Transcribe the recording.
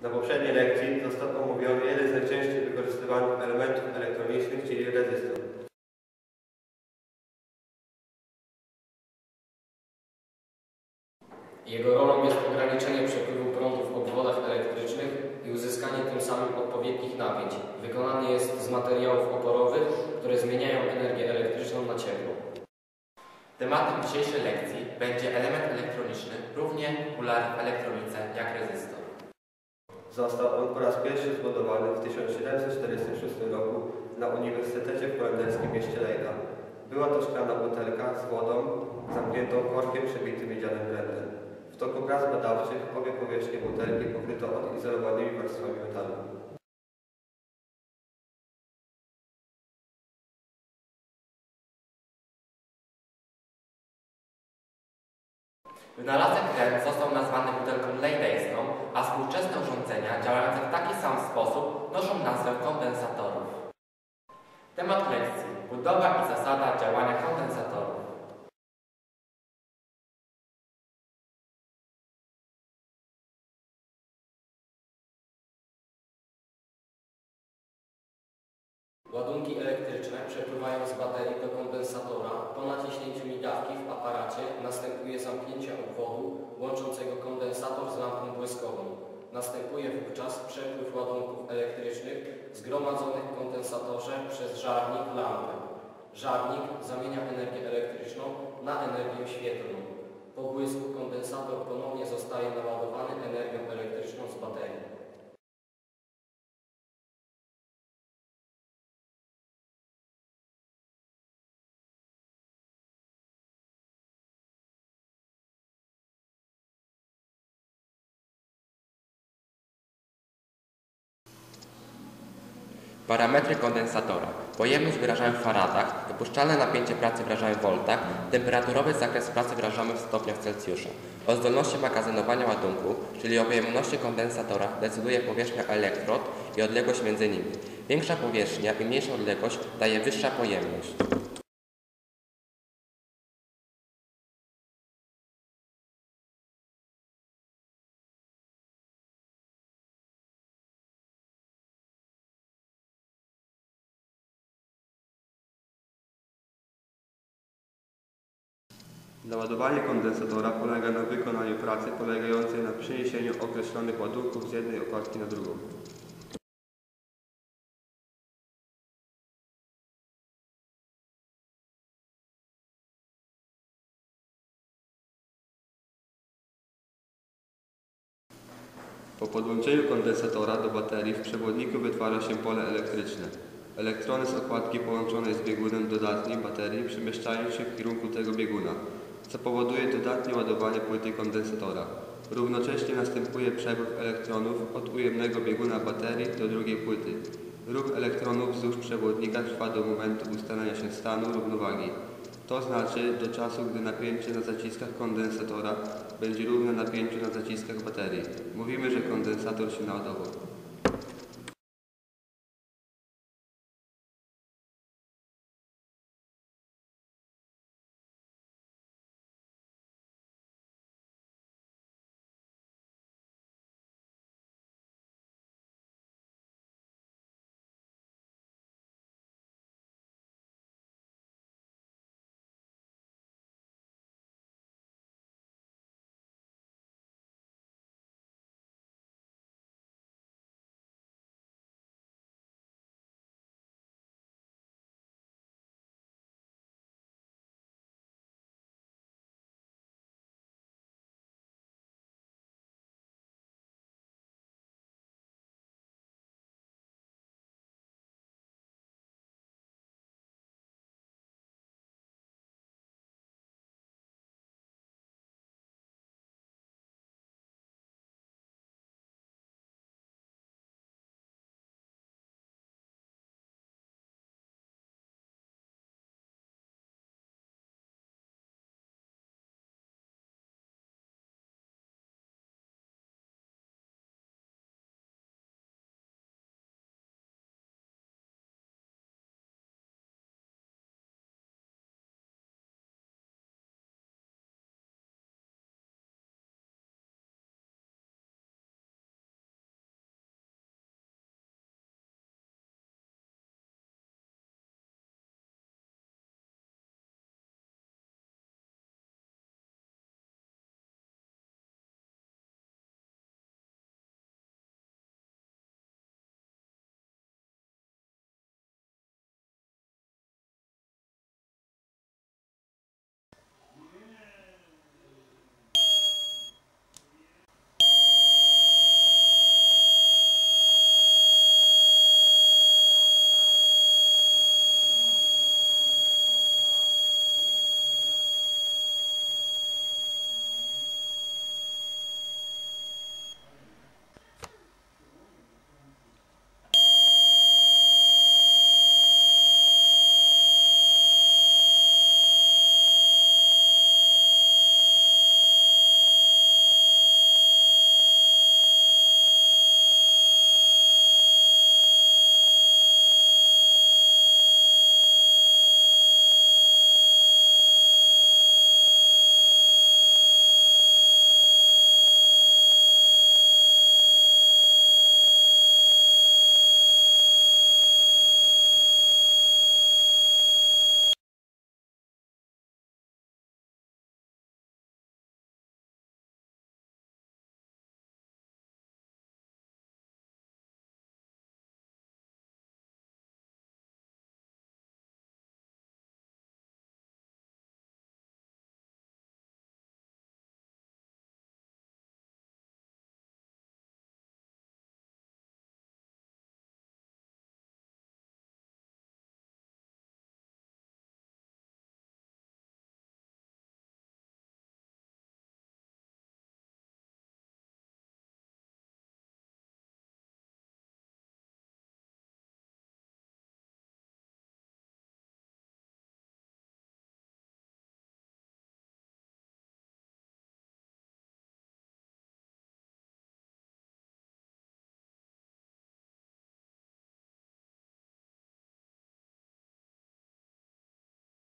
Na poprzedniej lekcji został omówiony jeden z najczęściej wykorzystywanych elementów elektronicznych, czyli rezystor. Jego rolą jest ograniczenie przepływu prądu w obwodach elektrycznych i uzyskanie tym samym odpowiednich napięć. Wykonany jest z materiałów oporowych, które zmieniają energię elektryczną na ciepło. Tematem dzisiejszej lekcji będzie element elektroniczny, równie popularny w elektronice jak rezystor. Został on po raz pierwszy zbudowany w 1746 roku na Uniwersytecie w holenderskim mieście Leida. Była to szklana butelka z wodą zamkniętą korkiem przebitym miedzianym prętem. W toku prac badawczych obie powierzchnie butelki pokryto odizolowanymi warstwami metalu. Wynalazek ten został nazwany butelką lejdejską, a współczesne urządzenia działające w taki sam sposób noszą nazwę kondensatorów. Temat lekcji. Budowa i zasada działania kondensatorów. Ładunki elektryczne przepływają z baterii do kondensatora. Zamknięcie obwodu łączącego kondensator z lampą błyskową. Następuje wówczas przepływ ładunków elektrycznych zgromadzonych w kondensatorze przez żarnik lampy. Żarnik zamienia energię elektryczną na energię świetlną. Po błysku kondensator ponownie zostaje naładowany energią elektryczną z baterii. Parametry kondensatora. Pojemność wyrażamy w faradach, dopuszczalne napięcie pracy wyrażamy w voltach, temperaturowy zakres pracy wyrażamy w stopniach Celsjusza. O zdolności magazynowania ładunku, czyli o pojemności kondensatora, decyduje powierzchnia elektrod i odległość między nimi. Większa powierzchnia i mniejsza odległość daje wyższa pojemność. Naładowanie kondensatora polega na wykonaniu pracy polegającej na przeniesieniu określonych ładunków z jednej okładki na drugą. Po podłączeniu kondensatora do baterii w przewodniku wytwarza się pole elektryczne. Elektrony z okładki połączonej z biegunem dodatnim baterii przemieszczają się w kierunku tego bieguna, co powoduje dodatnie ładowanie płyty kondensatora. Równocześnie następuje przepływ elektronów od ujemnego bieguna baterii do drugiej płyty. Ruch elektronów wzdłuż przewodnika trwa do momentu ustalenia się stanu równowagi. To znaczy do czasu, gdy napięcie na zaciskach kondensatora będzie równe napięciu na zaciskach baterii. Mówimy, że kondensator się naładował.